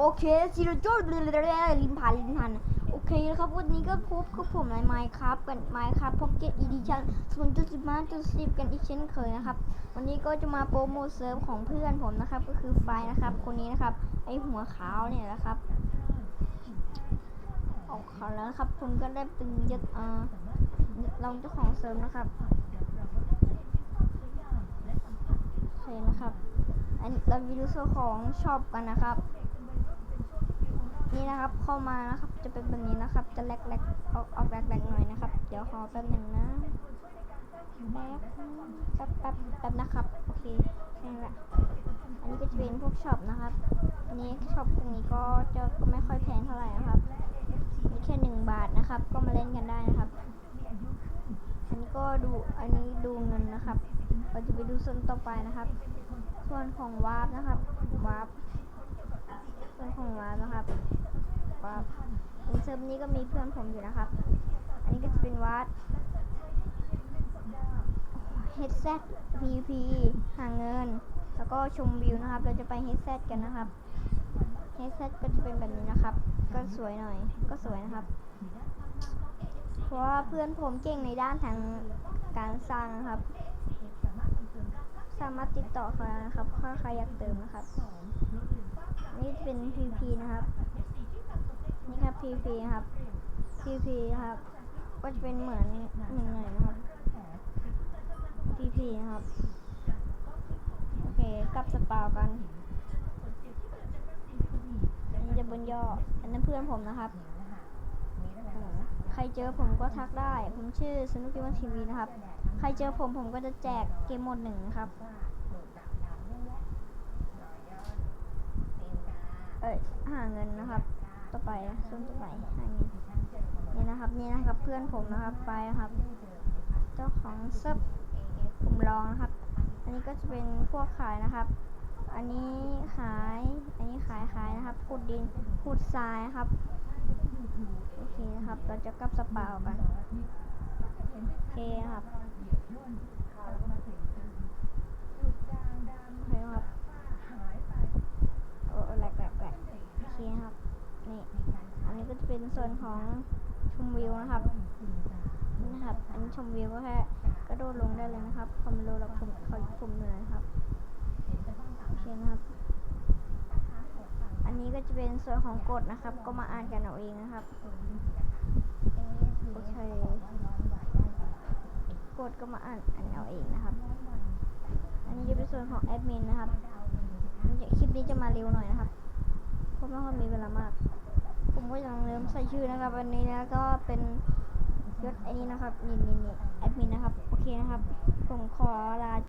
โอเคซีโรโจ้ลินผ่านลินผ่านโอเคนะครับวันนี้ก็พบกับผมใน Minecraft กัน Minecraft Pocket Edition 0.15.10กันอีกเช่นเคยนะครับ วันนี้ก็จะมาโปรโมทเซิร์ฟของเพื่อนผมนะครับ ก็คือไฟนะครับ คนนี้นะครับ ไอหัวขาวเนี่ยนะครับ ออกขาวแล้วนะครับผมก็ได้เป็นยึดเอ่อลองเจ้าของเซิร์ฟนะครับโอเคนะครับอันเราวิดีโอของชอปกันนะครับ นี่นะครับเข้ามานะครับจะเป็นแบบนี้นะครับ จะแลกแลกออกออกแลกแลกหน่อยนะครับ เดี๋ยวขอแป๊บหนึ่งนะแป๊บแป๊บแป๊บแป๊บนะครับโอเคแค่แหละอันนี้ก็จะเป็นพวกช็อปนะครับอันนี้ช็อปตรงนี้ก็จะก็ไม่ค่อยแพงเท่าไหร่นะครับมีแค่หนึ่งบาทนะครับ ก็มาเล่นกันได้นะครับอันนี้ก็ดูอันนี้ดูเงินนะครับเราจะไปดูส่วนต่อไปนะครับ ส่วนของวาร์ปนะครับวาร์ปส่วนของวาร์ปนะครับ วาร์ปในเซิร์ฟนี้ก็มีเพื่อนผมอยู่นะครับ อันนี้ก็จะเป็นวาร์ป headset PVP หาเงิน แล้วก็ชมวิวนะครับ เราจะไป headset กันนะครับ headset ก็จะเป็นแบบนี้นะครับ ก็สวยหน่อย ก็สวยนะครับ เพราะว่าเพื่อนผมเก่งในด้านทางการสร้างนะครับ สามารถติดต่อเขานะครับถ้าใครอยากเติมนะครับ นี่เป็น PP นะครับนี่ครับ PP นะครับ PP นะครับ ก็จะเป็นเหมือนเหมือนหน่อยนะครับ PP นะครับ โอเคกลับสปาวกัน อันนี้จะบนย่อ อันนั้นเพื่อนผมนะครับ ใครเจอผมก็ทักได้ ผมชื่อสนุกเกมทีวีนะครับ ใครเจอผมผมก็จะแจกเกมโหมดหนึ่งครับ เอ้ยหาเงินนะครับ ต่อไปส่วนต่อไปหาเงินนี่นะครับนี่นะครับเพื่อนผมนะครับไปครับ เจ้าของเซิร์ฟผมลองนะครับ อันนี้ก็จะเป็นพวกขายนะครับ อันนี้ขาย อันนี้ขายขายนะครับขุดดินขุดทรายครับโอเคนะครับเราจะกลับสปาวกันโอเคนะครับโอเคครับโอ้แหลกแหลกแหลกโอเคนะครับ นี่ อันนี้ก็จะเป็น ส่วนของชมวิวนะครับนะครับ อันนี้ชมวิวก็แค่กระโดดลงได้เลยนะครับคอมโลแล้วผมเขาผมเหนื่อยครับโอเคนะครับ อันนี้ก็จะเป็นส่วนของกฎนะครับ ก็มาอ่านกันเอาเองนะครับโอเคกดก็มาอ่านอ่านเอาเองนะครับ อันนี้จะเป็นส่วนของแอดมินนะครับ คลิปนี้จะมาเร็วหน่อยนะครับ เพราะไม่ค่อยมีเวลามาก ก็ยังลืมใส่ชื่อนะครับอันนี้นะก็เป็นยศไอ้นี้นะครับนี่นี่นี่แอดมินนะครับ โอเคนะครับ ผมขอลา